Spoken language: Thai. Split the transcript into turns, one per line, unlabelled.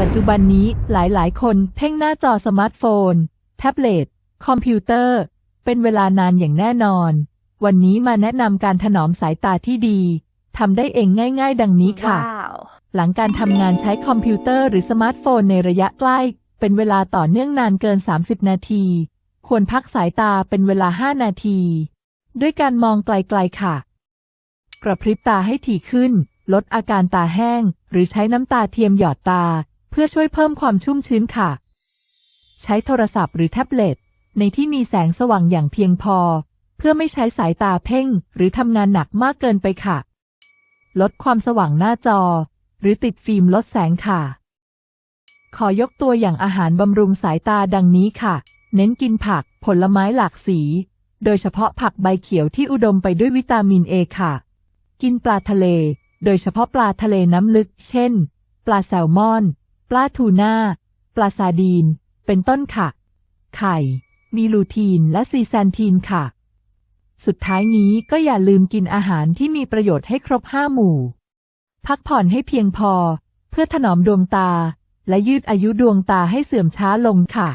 ปัจจุบันนี้หลายๆ คนเพ่งหน้าจอสมาร์ทโฟน แท็บเล็ต คอมพิวเตอร์ เป็นเวลานานอย่างแน่นอน วันนี้มาแนะนำการถนอมสายตาที่ดีทำได้เองง่าย ๆ ดังนี้ค่ะ
ว้าว
หลังการทำงานใช้คอมพิวเตอร์หรือสมาร์ทโฟนในระยะใกล้ เป็นเวลาต่อเนื่องนานเกิน 30 นาที ควรพักสายตาเป็นเวลา 5 นาที ด้วยการมองไกลๆค่ะ กระพริบตาให้ถี่ขึ้น ลดอาการตาแห้ง หรือใช้น้ำตาเทียมหยอดตาเพื่อช่วยเพิ่มความชุ่มชื้นค่ะ ใช้โทรศัพท์หรือแท็บเล็ต ในที่มีแสงสว่างอย่างเพียงพอ เพื่อไม่ใช้สายตาเพ่ง หรือทำงานหนักมากเกินไปค่ะ ลดความสว่างหน้าจอ หรือติดฟิล์มลดแสงค่ะ ขอยกตัวอย่างอาหารบำรุงสายตาดังนี้ค่ะ เน้นกินผัก ผลไม้หลากสี โดยเฉพาะผักใบเขียวที่อุดมไปด้วยวิตามินเอค่ะ กินปลาทะเล โดยเฉพาะปลาทะเลน้ำลึก เช่น ปลาแซลมอน ปลาทูน่า ปลาซาดีน เป็นต้นค่ะ ไข่ มีลูทีนและซีแซนทีนค่ะ สุดท้ายนี้ก็อย่าลืมกินอาหารที่มีประโยชน์ให้ครบห้าหมู่ พักผ่อนให้เพียงพอ เพื่อถนอมดวงตา และยืดอายุดวงตาให้เสื่อมช้าลงค่ะ